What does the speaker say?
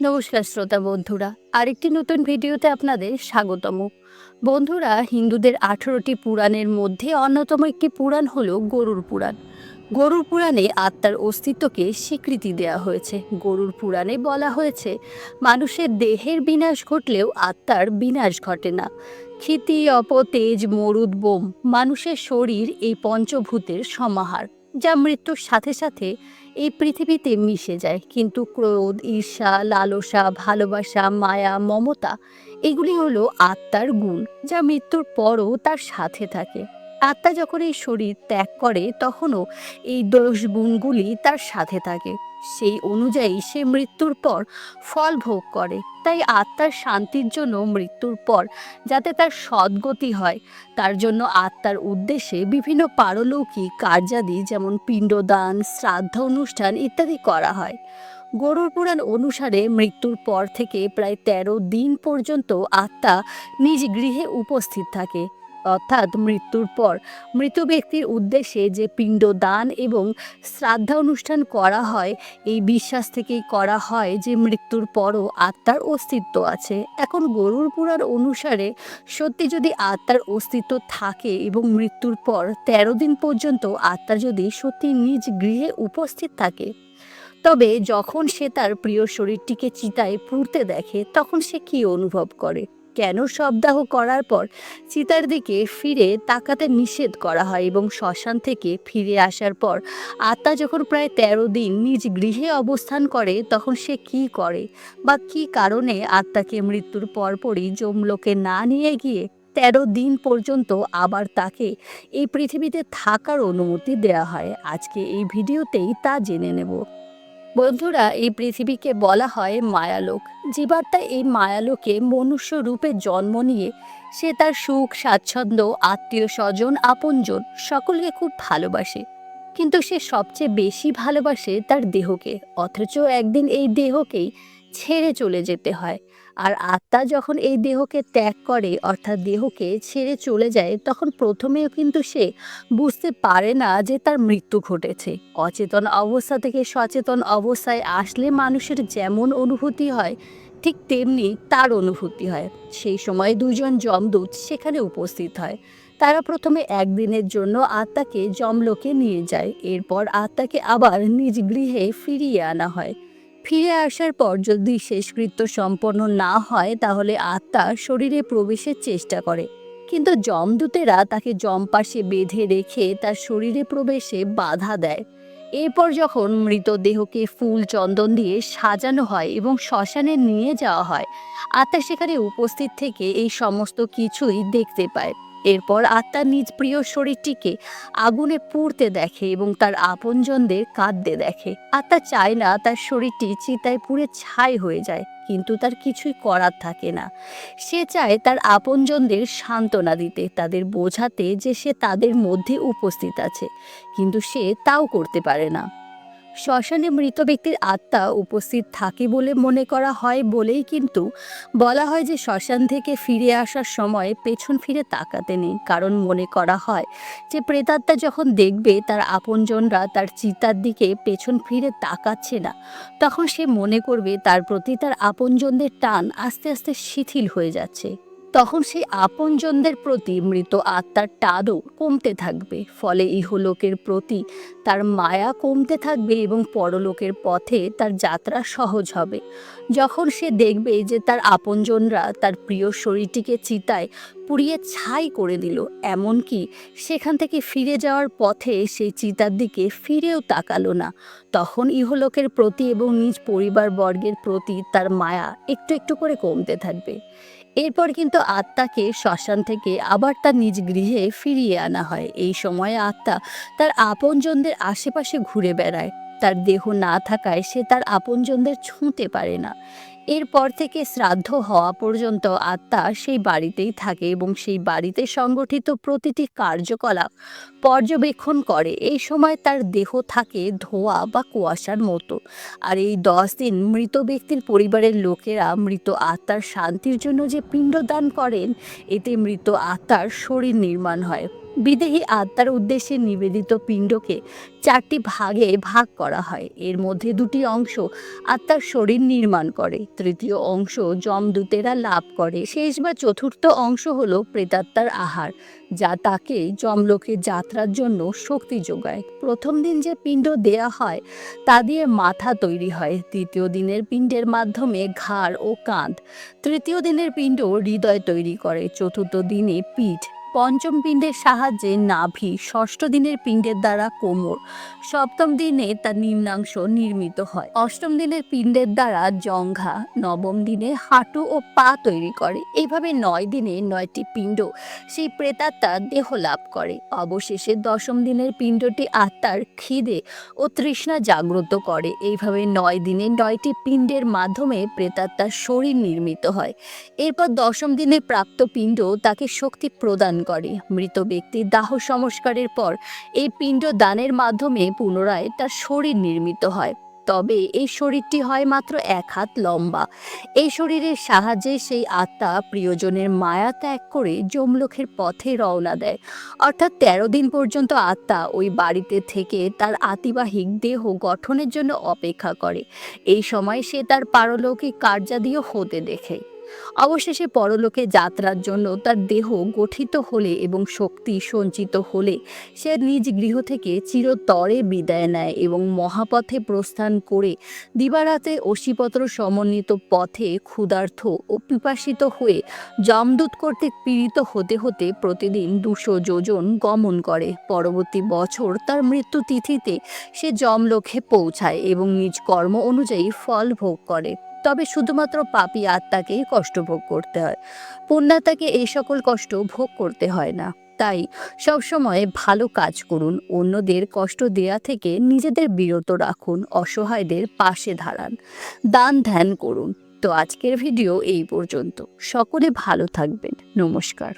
নমস্কার শ্রোতা বন্ধুরা, আরেকটি নতুন ভিডিওতে আপনাদের স্বাগতম। বন্ধুরা, হিন্দুদের আঠেরোটি পুরাণের মধ্যে অন্যতম একটি পুরাণ হলো গরুর পুরাণ। গরুর পুরাণে আত্মার অস্তিত্বকে স্বীকৃতি দেওয়া হয়েছে। গরুর পুরাণে বলা হয়েছে, মানুষের দেহের বিনাশ ঘটলেও আত্মার বিনাশ ঘটে না। ক্ষিতি অপ তেজ মরুদ, বোম, মানুষের শরীর এই পঞ্চভূতের সমাহার। যা মৃত্যুর সাথে সাথে এই পৃথিবীতে মিশে যায়। কিন্তু ক্রোধ, ঈর্ষা, লালসা, ভালোবাসা, মায়া, মমতা, এগুলি হলো আত্মার গুণ, যা মৃত্যুর পরও তার সাথে থাকে। আত্মা যখন এই শরীর ত্যাগ করে, তখনও এই দোষ গুণগুলি তার সাথে থাকে। সেই অনুযায়ী সে মৃত্যুর পর ফল ভোগ করে। তাই আত্মার শান্তির জন্য মৃত্যুর পর যাতে তার সদ্গতি হয়, তার জন্য আত্মার উদ্দেশ্যে বিভিন্ন পারলৌকিক কার্যাদি যেমন পিণ্ডদান, শ্রাদ্ধ অনুষ্ঠান ইত্যাদি করা হয়। গরুর পুরাণ অনুসারে মৃত্যুর পর থেকে প্রায় তেরো দিন পর্যন্ত আত্মা নিজ গৃহে উপস্থিত থাকে। অর্থাৎ মৃত্যুর পর। মৃত ব্যক্তির উদ্দেশ্যে যে পিণ্ড দান এবং শ্রাদ্ধা অনুষ্ঠান করা হয়, এই বিশ্বাস থেকেই করা হয় যে মৃত্যুর পরও আত্মার অস্তিত্ব আছে। এখন গরুর পুরাণ অনুসারে সত্যি যদি আত্মার অস্তিত্ব থাকে এবং মৃত্যুর পর তেরো দিন পর্যন্ত আত্মা যদি সত্যি নিজ গৃহে উপস্থিত থাকে, তবে যখন সে তার প্রিয় শরীরটিকে চিতায় পুড়তে দেখে, তখন সে কি অনুভব করে? কেন শবদাহ করার পর চিতার দিকে ফিরে তাকাতে নিষেধ করা হয় এবং শ্মশান থেকে ফিরে আসার পর আত্মা যখন প্রায় তেরো দিন নিজ গৃহে অবস্থান করে, তখন সে কি করে বা কি কারণে আত্মাকে মৃত্যুর পরপরই যমলোকে না নিয়ে গিয়ে তেরো দিন পর্যন্ত আবার তাকে এই পৃথিবীতে থাকার অনুমতি দেওয়া হয়? আজকে এই ভিডিওতেই তা জেনে নেব। বন্ধুরা, এই পৃথিবীকে বলা হয় মায়ালোক। জীবাত্মা এই মায়ালোকে মনুষ্য রূপে জন্ম নিয়ে সে তার সুখ, স্বাচ্ছন্দ্য, আত্মীয় স্বজন, আপনজন সকলকে খুব ভালোবাসে। কিন্তু সে সবচেয়ে বেশি ভালোবাসে তার দেহকে। অথচ একদিন এই দেহকেই ছেড়ে চলে যেতে হয়। আর আত্মা যখন এই দেহকে ত্যাগ করে, অর্থাৎ দেহকে ছেড়ে চলে যায়, তখন প্রথমেও কিন্তু সে বুঝতে পারে না যে তার মৃত্যু ঘটেছে। অচেতন অবস্থা থেকে সচেতন অবস্থায় আসলে মানুষের যেমন অনুভূতি হয়, ঠিক তেমনি তার অনুভূতি হয়। সেই সময় দুজন যমদূত সেখানে উপস্থিত হয়। তারা প্রথমে একদিনের জন্য আত্মাকে যমলোকে নিয়ে যায়। এরপর আত্মাকে আবার নিজ গৃহে ফিরিয়ে আনা হয়। ফিরে আসার পর যদি শেষকৃত্য সম্পন্ন না হয়, তাহলে আত্মা শরীরে প্রবেশের চেষ্টা করে। কিন্তু যমদূতেরা তাকে যমপাশে বেঁধে রেখে তার শরীরে প্রবেশে বাধা দেয়। এরপর যখন মৃতদেহকে ফুল চন্দন দিয়ে সাজানো হয় এবং শ্মশানে নিয়ে যাওয়া হয়, আত্মা সেখানে উপস্থিত থেকে এই সমস্ত কিছুই দেখতে পায়। এরপর আত্মা নিজ প্রিয় শরীরটিকে আগুনে পুড়তে দেখে এবং তার আপনজনদের কাঁদতে দেখে। আত্মা চায় না তার শরীরটি চিতায় পুড়ে ছাই হয়ে যায়, কিন্তু তার কিছুই করার থাকে না। সে চায় তার আপনজনদের সান্ত্বনা দিতে, তাদের বোঝাতে যে সে তাদের মধ্যে উপস্থিত আছে, কিন্তু সে তাও করতে পারে না। শ্মশানে মৃত ব্যক্তির আত্মা উপস্থিত থাকে বলে মনে করা হয় বলেই কিন্তু বলা হয় যে শ্মশান থেকে ফিরে আসার সময় পেছন ফিরে তাকাতে নেই। কারণ মনে করা হয় যে প্রেতাত্মা যখন দেখবে তার আপনজনরা তার চিতার দিকে পেছন ফিরে তাকাচ্ছে না, তখন সে মনে করবে তার প্রতি তার আপনজনদের টান আস্তে আস্তে শিথিল হয়ে যাচ্ছে। তখন সেই আপনজনদের প্রতি মৃত আত্মার টাদও কমতে থাকবে। ফলে ইহলোকের প্রতি তার মায়া কমতে থাকবে এবং পরলোকের পথে তার যাত্রা সহজ হবে। যখন সে দেখবে যে তার আপনজনরা তার প্রিয় শরীরটিকে চিতায় পুড়িয়ে ছাই করে দিল, এমনকি সেখান থেকে ফিরে যাওয়ার পথে সেই চিতার দিকে ফিরেও তাকালো না। তখন ইহলোকের প্রতি এবং নিজ পরিবার বর্গের প্রতি তার মায়া একটু একটু করে কমতে থাকবে। এরপর কিন্তু আত্মাকে শ্মশান থেকে আবার তার নিজ গৃহে ফিরিয়ে আনা হয়। এই সময়ে আত্মা তার আপনজনদের আশেপাশে ঘুরে বেড়ায়। তার দেহ না থাকায় সে তার আপনজনদের ছুঁতে পারে না। এরপর থেকে শ্রাদ্ধ হওয়া পর্যন্ত আত্মা সেই বাড়িতেই থাকে এবং সেই বাড়িতে সংগঠিত প্রতিটি কার্যকলাপ পর্যবেক্ষণ করে। এই সময় তার দেহ থাকে ধোয়া বা কুয়াশার মতো। আর এই দশ দিন মৃত ব্যক্তির পরিবারের লোকেরা মৃত আত্মার শান্তির জন্য যে পিণ্ডদান করেন, এতে মৃত আত্মার শরীর নির্মাণ হয়। বিদেহী আত্মার উদ্দেশ্যে নিবেদিত পিণ্ডকে চারটি ভাগে ভাগ করা হয়। এর মধ্যে দুটি অংশ আত্মার শরীর নির্মাণ করে, তৃতীয় অংশ যমদূতেরা লাভ করে। শেষ বা চতুর্থ অংশ হল প্রেতাত্মার আহার, যা তাকে যমলোকে যাত্রার জন্য শক্তি যোগায়। প্রথম দিন যে পিণ্ড দেয়া হয়, তা দিয়ে মাথা তৈরি হয়। তৃতীয় দিনের পিণ্ডের মাধ্যমে ঘাড় ও কাঁধ। তৃতীয় দিনের পিণ্ড হৃদয় তৈরি করে। চতুর্থ দিনে পিঠ পঞ্চম পিণ্ডের সাহায্যে নাভি ষষ্ঠ দিনের পিণ্ডের দ্বারা কোমর। সপ্তম দিনে তার নিম্নাংশ নির্মিত হয়। অষ্টম দিনের পিণ্ডের দ্বারা জঙ্ঘা, নবম দিনে হাঁটু ও পা তৈরি করে। এইভাবে নয় দিনে নয়টি পিণ্ড সেই প্রেতাত্মা দেহ লাভ করে। অবশেষে দশম দিনের পিণ্ডটি আত্মার খিদে ও তৃষ্ণা জাগ্রত করে। এইভাবে নয় দিনে নয়টি পিণ্ডের মাধ্যমে প্রেতাত্মার শরীর নির্মিত হয়। এরপর দশম দিনে প্রাপ্ত পিণ্ড তাকে শক্তি প্রদান করে। মৃত ব্যক্তির দাহ সংস্কারের পর এই পিণ্ড দানের মাধ্যমে পুনরায় তার শরীর নির্মিত হয়। তবে এই শরীরটি হয় মাত্র এক হাত লম্বা। এই শরীরের সাহায্যে সেই আত্মা প্রিয়জনের মায়া ত্যাগ করে যমলোকের পথে রওনা দেয়। অর্থাৎ তেরো দিন পর্যন্ত আত্মা ওই বাড়িতে থেকে তার আতিবাহিক দেহ গঠনের জন্য অপেক্ষা করে। এই সময় সে তার পারলৌকিক কার্যাদিও হতে দেখে। অবশেষে পরলোকে যাত্রার জন্য তার দেহ গঠিত হলে এবং শক্তি সঞ্চিত হলে সে নিজ গৃহ থেকে চিরতরে বিদায় নেয় এবং মহাপথে প্রস্থান করে দিবারাতে অশিপত্র সমন্বিত পথে ক্ষুধার্থ ও পিপাসিত হয়ে যমদূত কর্তৃক পীড়িত হতে হতে প্রতিদিন দুশো যোজন গমন করে। পরবর্তী বছর তার মৃত্যু তিথিতে সে যমলোকে পৌঁছায় এবং নিজ কর্ম অনুযায়ী ফল ভোগ করে। তবে শুধুমাত্র পাপী আত্মাকেই কষ্ট ভোগ করতে হয়। পুণ্যাত্মাকে এই সকল কষ্ট ভোগ করতে হয় না। তাই সবসময় ভালো কাজ করুন, অন্যদের কষ্ট দেয়া থেকে নিজেদের বিরত রাখুন, অসহায়দের পাশে দাঁড়ান। দান ধ্যান করুন। তো আজকের ভিডিও এই পর্যন্ত। সকলে ভালো থাকবেন। নমস্কার।